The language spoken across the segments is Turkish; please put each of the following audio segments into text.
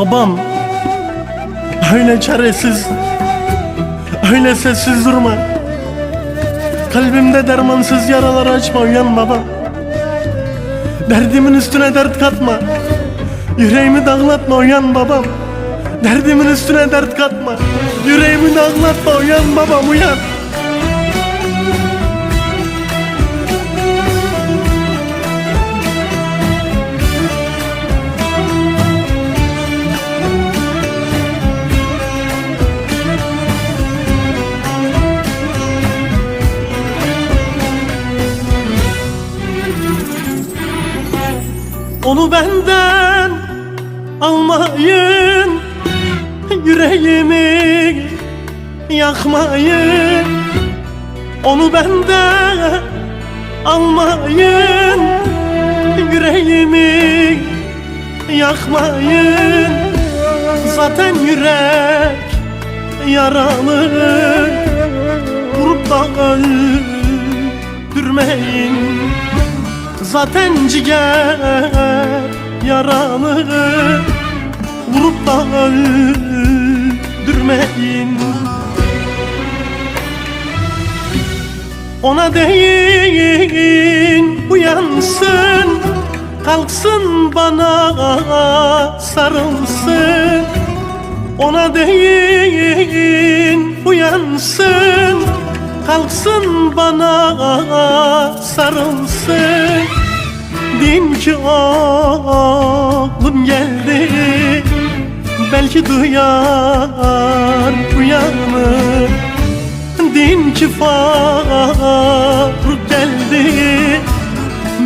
Babam öyle çaresiz Öyle sessiz durma. Kalbimde dermansız yaralar açma uyan baba. Derdimin üstüne dert katma. Yüreğimi dağlatma uyan babam Derdimin üstüne dert katma. Yüreğimi dağlatma uyan babam uyan Onu benden almayın. Yüreğimi yakmayın. Onu benden almayın. Yüreğimi yakmayın. Zaten yürek yaralı. Vurup da öldürmeyin. Zaten ciğer yaralı Vurup da öldürmeyin. Ona deyin uyansın Kalksın bana sarılsın. Ona deyin uyansın Kalksın bana sarılsın Din ki oğlum geldi. Belki duyar uyanır. Din ki Faruk geldi.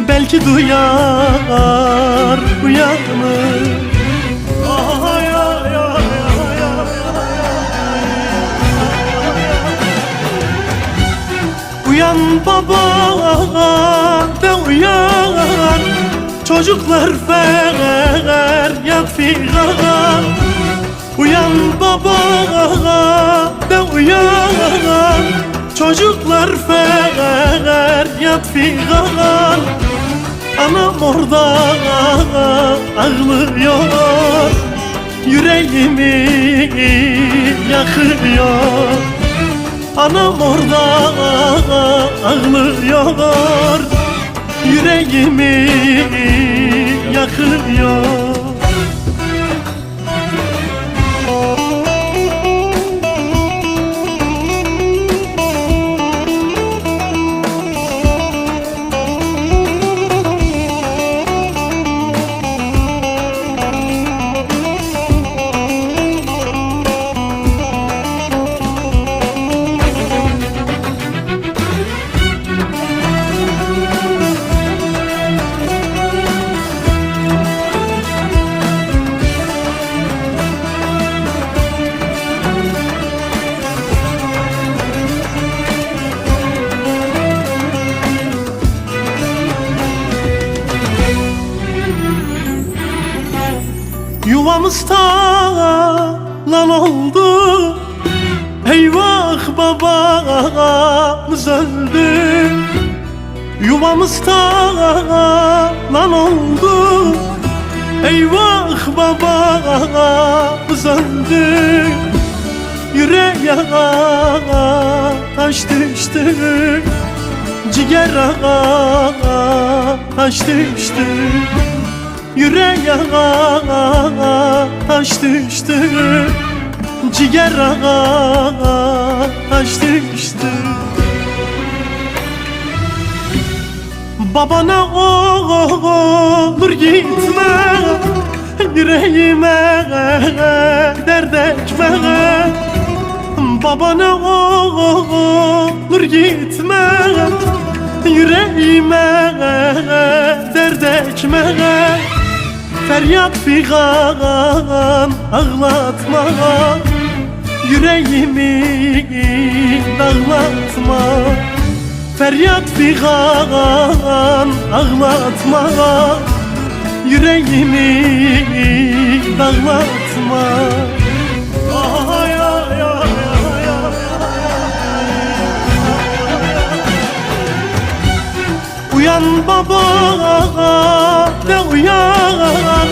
Belki duyar uyanır Uyan baba de uyan. Çocuklar feryat figan Uyan baba de uyan. Çocuklar feryat figan Anam orada ağlıyor. Yüreğimi yakıyor Anam orada ağlıyor. Yüreğimi yakıyor Yuvamız talan oldu. Eyvah babamız öldü. Yuvamız talan oldu. Eyvah babamız öldü. Yüreğe taş düştü. Ciğere taş düştü. Yüreğe taş düştü Ciğere taş düştü Babana olur gitme Yüreğime dert ekme Babana olur gitme Yüreğime dert ekme Feryat figan ağlatma. Yüreğimi dağlatma. Feryat figan ağlatma. Yüreğimi dağlatma Uyan baba de uyan?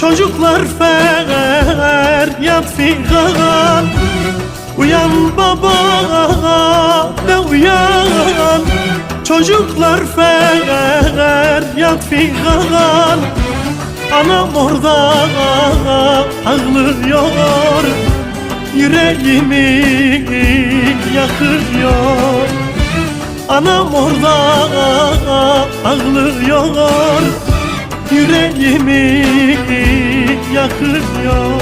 Çocuklar feryat figan Uyan baba de uyan? Çocuklar feryat figan Anam orada ağlıyor. Yüreğimi yakıyor. Anam orada ağlıyor Yüreğimi yakıyor.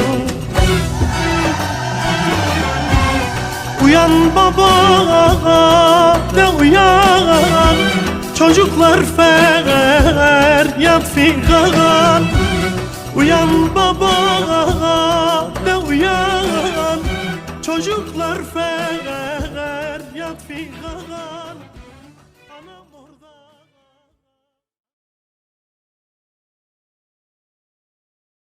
Uyan baba de uyan? Çocuklar feryat figan Uyan baba de uyan? Çocuklar feryat figan